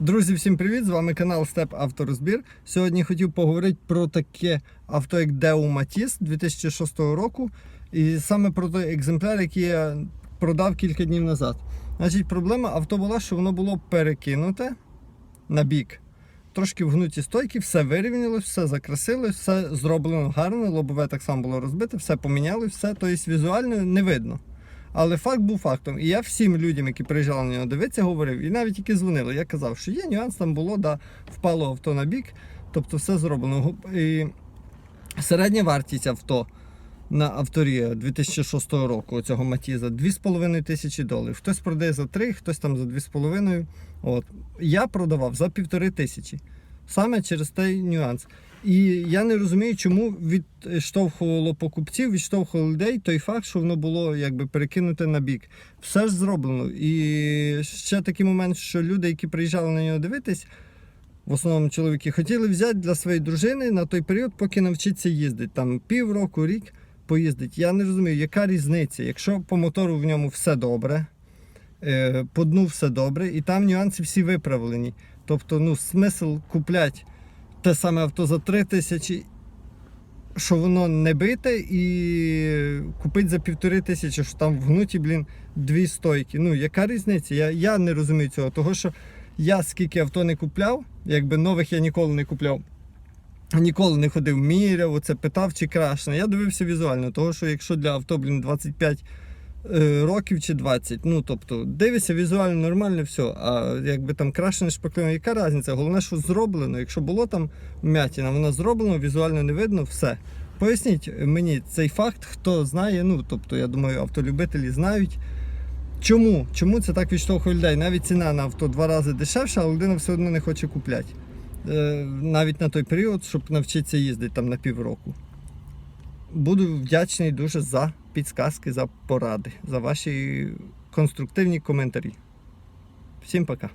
Друзі, всім привіт! З вами канал Степ Авторозбір. Сьогодні хотів поговорити про таке авто, як Deo Matiz 2006 року. І саме про той екземпляр, який я продав кілька днів назад. Значить, проблема авто була, що воно було перекинуте на бік. Трошки вгнуті стойки, все вирівнялось, все закрасилось, все зроблено гарно, лобове так само було розбите, все поміняли, все, тобто візуально не видно. Але факт був фактом. І я всім людям, які приїжджали на нього дивитися, говорив, і навіть які дзвонили, я казав, що є нюанс, там було, да, впало авто на бік, тобто все зроблено. І середня вартість авто на авторія 2006 року цього Матіза 2,5 тисячі доларів. Хтось продає за 3, хтось там за 2,5. От. Я продавав за півтори тисячі. Саме через той нюанс. І я не розумію, чому відштовхувало покупців, відштовхувало людей той факт, що воно було якби перекинуте на бік. Все ж зроблено. І ще такий момент, що люди, які приїжджали на нього дивитись, в основному чоловіки, хотіли взяти для своєї дружини на той період, поки навчиться їздити. Там півроку, рік поїздить. Я не розумію, яка різниця, якщо по мотору в ньому все добре, е, по дну все добре, і там нюанси всі виправлені. Тобто, ну, смисл купляти те саме авто за 3 тисячі, що воно не бите, і купити за півтори тисячі, що там вгнуті, блін, дві стойки. Ну, яка різниця? Я, я не розумію цього. Того, що я скільки авто не купляв, якби нових я ніколи не купляв. Ніколи не ходив, міряв, оце питав, чи крашне. Я дивився візуально, того що якщо для авто, блін, 25 е, років чи 20, ну тобто дивишся візуально нормально, все. А якби там крашене шпаклювання, яка різниця? Головне, що зроблено. Якщо було там м'ятіна, воно зроблено, візуально не видно, все. Поясніть мені цей факт, хто знає, ну тобто, я думаю, автолюбителі знають. Чому? Чому це так відштовхує людей? Навіть ціна на авто два рази дешевша, а людина все одно не хоче купляти. Е, навіть на той період, щоб навчитися їздити там на півроку. Буду вдячний дуже за підсказки, за поради, за ваші конструктивні коментарі. Всім пока.